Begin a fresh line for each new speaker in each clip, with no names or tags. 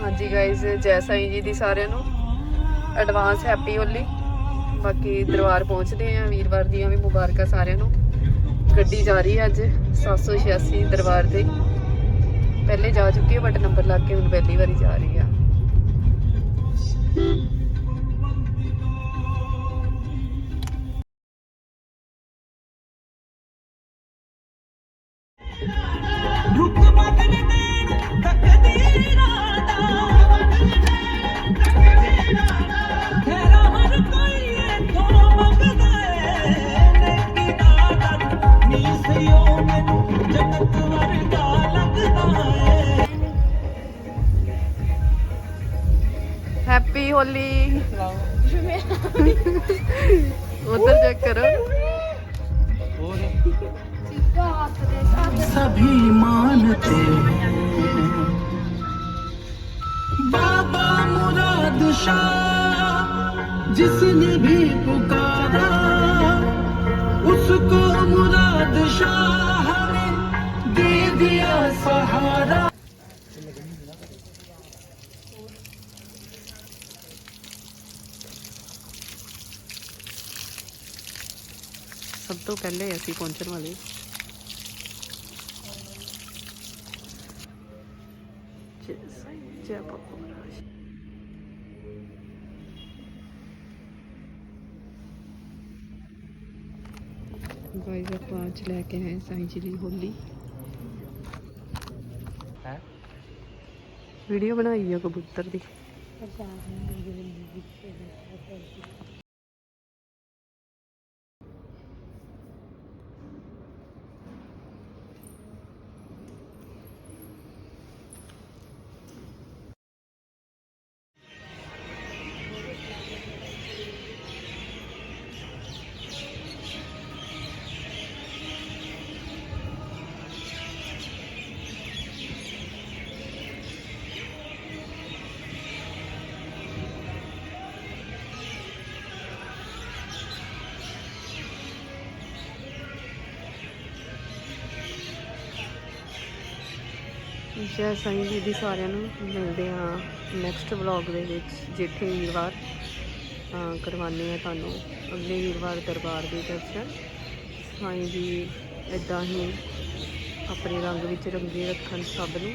ਹਾਂਜੀ ਗਾਇਜ਼ ਜੈ ਸਾਈਂ ਜੀ ਦੀ ਸਾਰਿਆਂ ਨੂੰ ਐਡਵਾਂਸ ਹੈਪੀ ਹੋਲੀ। ਬਾਕੀ ਦਰਬਾਰ ਪਹੁੰਚਦੇ ਆ ਵੀਰਵਾਰ ਦੀਆਂ ਵੀ ਮੁਬਾਰਕਾਂ ਸਾਰਿਆਂ ਨੂੰ। ਗੱਡੀ ਜਾ ਰਹੀ ਹੈ ਅੱਜ 786 ਦਰਬਾਰ ਤੇ। ਪਹਿਲੇ ਜਾ ਚੁੱਕੀ ਹੈ ਬਟ ਨੰਬਰ ਲੱਗ ਕੇ ਹੁਣ ਪਹਿਲੀ ਵਾਰੀ ਜਾ ਰਹੀ ਆ
ਰੁਕ ਬਦਲ ਦੇਣ ਤਕਦੀਰਾਂ
हैप्पी होली उधर चेक करो।
सभी मानते बाबा मुराद शाह, जिसने भी पुकारा, उसको मुराद शाह ने दे दिया सहारा।
ਸਭ ਤੋਂ ਪਹਿਲੇ ਅਸੀਂ ਪਹੁੰਚਣ ਵਾਲੇ ਜੈ ਆਪਾਂ ਅੱਜ ਲੈ ਕੇ ਆਏ ਸਾਈਂ ਜੀ ਦੀ ਹੋਲੀ।
ਹੈ?
ਵੀਡੀਓ ਬਣਾਈ ਆ ਕਬੂਤਰ ਦੀ। ਜੈ ਸਾਈਂ ਜੀ ਦੀ ਸਾਰਿਆਂ ਨੂੰ ਮਿਲਦੇ ਆ ਨੈਕਸਟ ਵਲੌਗ ਦੇ ਵਿੱਚ, ਜੇਠੇ ਵੀਰਵਾਰ। ਕਰਵਾਉਂਦੇ ਆ ਤੁਹਾਨੂੰ ਅਗਲੇ ਵੀਰਵਾਰ ਦਰਬਾਰ ਦੇ ਦਰਸ਼ਨ। ਸਾਈਂ ਜੀ ਇਦਾਂ ਹੀ ਆਪਣੇ ਰੰਗ ਵਿੱਚ ਰੰਗੇ ਰੱਖਣ ਸਭ ਨੂੰ।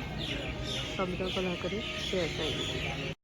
ਸਭ ਦਾ ਭਲਾ ਕਰੇ, ਜੈ ਸਾਈਂ ਜੀ।